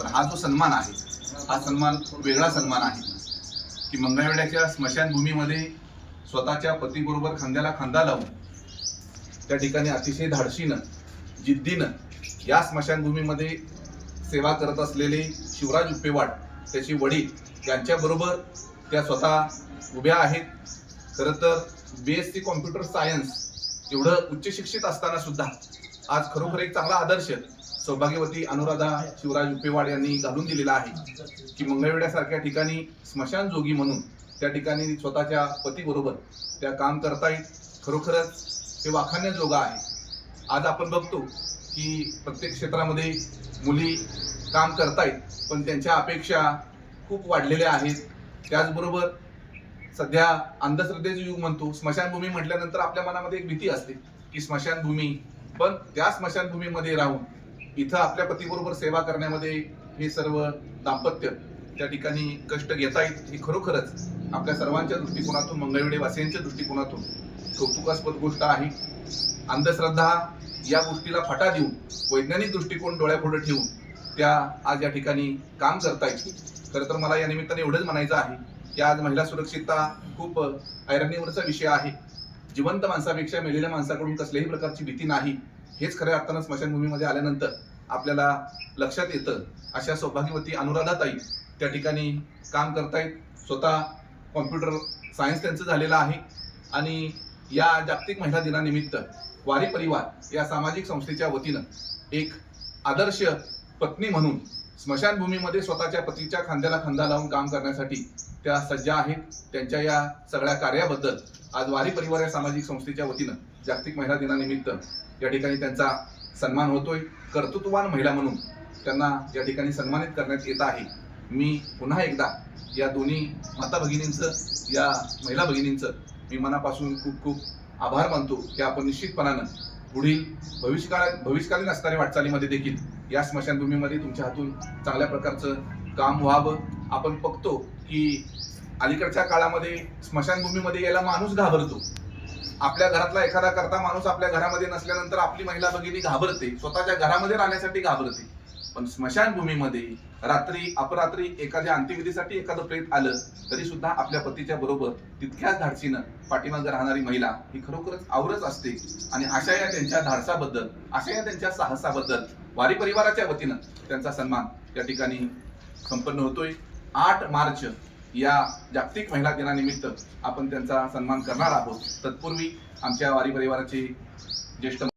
तर हा जो सन्मान आहे हा सन्मान वेगळा सन्मान आहे की मंगळवेड्याच्या स्मशानभूमीमध्ये स्वतःच्या पतीबरोबर खांद्याला खांदा लावून त्या ठिकाणी अतिशय धाडशीनं जिद्दीनं या स्मशानभूमीमध्ये सेवा करत असलेले शिवराज उप्पेवाड त्याचे वडील यांच्याबरोबर त्या स्वतः उभ्या आहेत. खरं तर B S C computer science एवढं उच्च शिक्षित असताना सुद्धा आज खरोखर एक चांगला आदर्श सौभाग्यवती अनुराधा शिवराज उपेवाड यांनी घालून दिलेला आहे की मंगळवेड्यासारख्या ठिकाणी स्मशानजोगी म्हणून त्या ठिकाणी स्वतःच्या पतीबरोबर त्या काम करतायत. खरोखरच हे वाखाण्याजोगं आहे. आज आपण बघतो की प्रत्येक क्षेत्रामध्ये मुली काम करतायत पण त्यांच्या अपेक्षा खूप वाढलेल्या आहेत. त्याचबरोबर सध्या अंधश्रद्धेचं युग म्हणतो. स्मशानभूमी म्हटल्यानंतर आपल्या मनामध्ये एक भीती असते की स्मशानभूमी पण त्या स्मशानभूमीमध्ये राहून इथं आपल्या पतीबरोबर सेवा करण्यामध्ये हे सर्व दाम्पत्य त्या ठिकाणी कष्ट घेता येत ही खरोखरच आपल्या सर्वांच्या दृष्टिकोनातून मंगळवेढे वासियांच्या दृष्टिकोनातून कौतुकास्पद गोष्ट आहे. अंधश्रद्धा या गोष्टीला फटा देऊन वैज्ञानिक दृष्टिकोन डोळ्यापुढे ठेवून त्या आज या ठिकाणी काम करतायत. खरं तर मला या निमित्ताने एवढंच म्हणायचं आहे की आज महिला सुरक्षितता खूप ऐरणीवरचा विषय आहे. जिवंत माणसापेक्षा मेलेल्या माणसाकडून कसल्याही प्रकारची भीती नाही. हेच खऱ्या अर्थानं स्मशानभूमीमध्ये आल्यानंतर आपल्याला लक्षात येतं. अशा सौभाग्यवती अनुराधाताई त्या ठिकाणी काम करतायत. स्वतः कॉम्प्युटर सायन्स त्यांचं झालेलं आहे. आणि या जागतिक महिला दिनानिमित्त वारी परिवार या सामाजिक संस्थेच्या वतीनं एक आदर्श पत्नी म्हणून स्मशानभूमीमध्ये स्वतःच्या पतीच्या खांद्याला खांदा लावून काम करण्यासाठी त्या सज्ज आहेत. त्यांच्या या सगळ्या कार्याबद्दल आज वारी परिवार या सामाजिक संस्थेच्या वतीनं जागतिक महिला दिनानिमित्त या ठिकाणी त्यांचा सन्मान होतोय. कर्तृत्ववान महिला म्हणून त्यांना या ठिकाणी सन्मानित करण्यात येत आहे. मी पुन्हा एकदा या दोन्ही माता भगिनींचं या महिला भगिनींचं मी मनापासून खूप खूप आभार मानतो. की आपण निश्चितपणानं पुढील भविष्यकाळात भविष्यकालीन असणाऱ्या वाटचालीमध्ये देखील या स्मशानभूमीमध्ये तुमच्या हातून चांगल्या प्रकारचं काम व्हावं. आपण बघतो की अलीकडच्या काळामध्ये स्मशानभूमीमध्ये यायला माणूस घाबरतो. आपल्या घरातला एखादा करता माणूस आपल्या घरामध्ये नसल्यानंतर आपली महिला भगिनी घाबरते. स्वतःच्या घरामध्ये राहण्यासाठी घाबरते. पण स्मशानभूमीमध्ये रात्री अपरात्री एखाद्या अंत्यविधीसाठी एखादं प्रेत आलं तरी सुद्धा आपल्या पतीच्या बरोबर तितक्याच धाडसीनं पाठीमागे राहणारी महिला ही खरोखरच आवरच असते. आणि अशा या त्यांच्या धाडसाबद्दल अशा या त्यांच्या साहसाबद्दल वारी परिवाराच्या वतीनं त्यांचा सन्मान या ठिकाणी संपन्न होतोय. आठ मार्च या जागतिक महिला दिनानिमित्त आपण त्यांचा सन्मान करणार आहोत. तत्पूर्वी आमच्या वारी परिवाराचे ज्येष्ठ